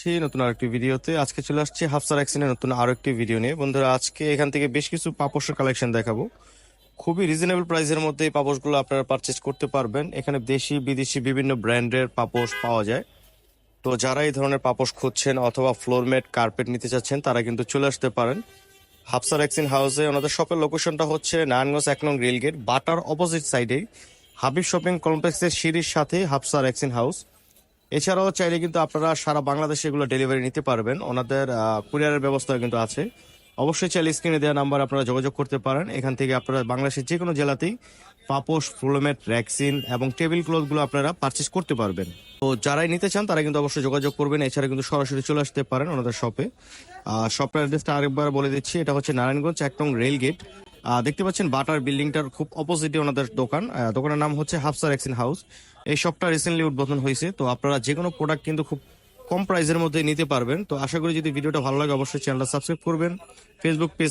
আসছি নতুন আরেকটি ভিডিওতে। আজকে চলে আসছি হাফসার অ্যাক্সিনের নতুন আরও একটি ভিডিও নিয়ে। বন্ধুরা, আজকে এখান থেকে বেশ কিছু পাপোশের কালেকশন দেখাবো। খুবই রিজনেবল প্রাইসের মধ্যে এই পাপোশগুলো আপনারা পারচেস করতে পারবেন। এখানে দেশি, বিদেশি বিভিন্ন ব্র্যান্ডের পাপোশ পাওয়া যায়। তো যারা এই ধরনের পাপোশ খুঁজছেন অথবা ফ্লোরমেট কার্পেট নিতে চাচ্ছেন, তারা কিন্তু চলে আসতে পারেন। হাফসার এক্সিন হাউসে ওনাদের শপের লোকেশনটা হচ্ছে নারায়ণগঞ্জ এক নং রেল গেট বাটার অপোজিট সাইডে হাবিব শপিং কমপ্লেক্সের সিঁড়ির সাথে হাফসার এক্সিন হাউস। এছাড়াও চাইলে কিন্তু আপনারা সারা বাংলাদেশে এগুলো ডেলিভারি নিতে পারবেন। ওনাদের কুরিয়ারের ব্যবস্থা কিন্তু আছে। অবশ্যই চাইলে স্ক্রিনে দেওয়া নাম্বার আপনারা যোগাযোগ করতে পারেন। এখান থেকে আপনারা বাংলাদেশের যে কোনো জেলাতেই পাপোশ, ফ্লোমেট র্যাক্সিন এবং টেবিল ক্লথগুলো আপনারা পারচেস করতে পারবেন। তো যারাই নিতে চান, তারা কিন্তু অবশ্যই যোগাযোগ করবেন। এছাড়া কিন্তু সরাসরি চলে আসতে পারেন ওনাদের শপে শপের অ্যাড্রেসটা আরেকবার বলে দিচ্ছি। এটা হচ্ছে নারায়ণগঞ্জ এক নং রেল গেট দেখতে পাচ্ছেন বাটার বিল্ডিংটার খুব অপোজিটে ওনাদের দোকান। দোকানের নাম হচ্ছে হাফসার এক্সিন হাউস এই শপটা রিসেন্টলি উদ্বোধন হয়েছে, তো আপনারা যে কোনো প্রোডাক্ট কিন্তু খুব কম প্রাইসের মধ্যে নিতে পারবেন। তো আশা করি যদি ভিডিওটা ভালো লাগে, অবশ্যই চ্যানেলটা সাবস্ক্রাইব করবেন। Facebook page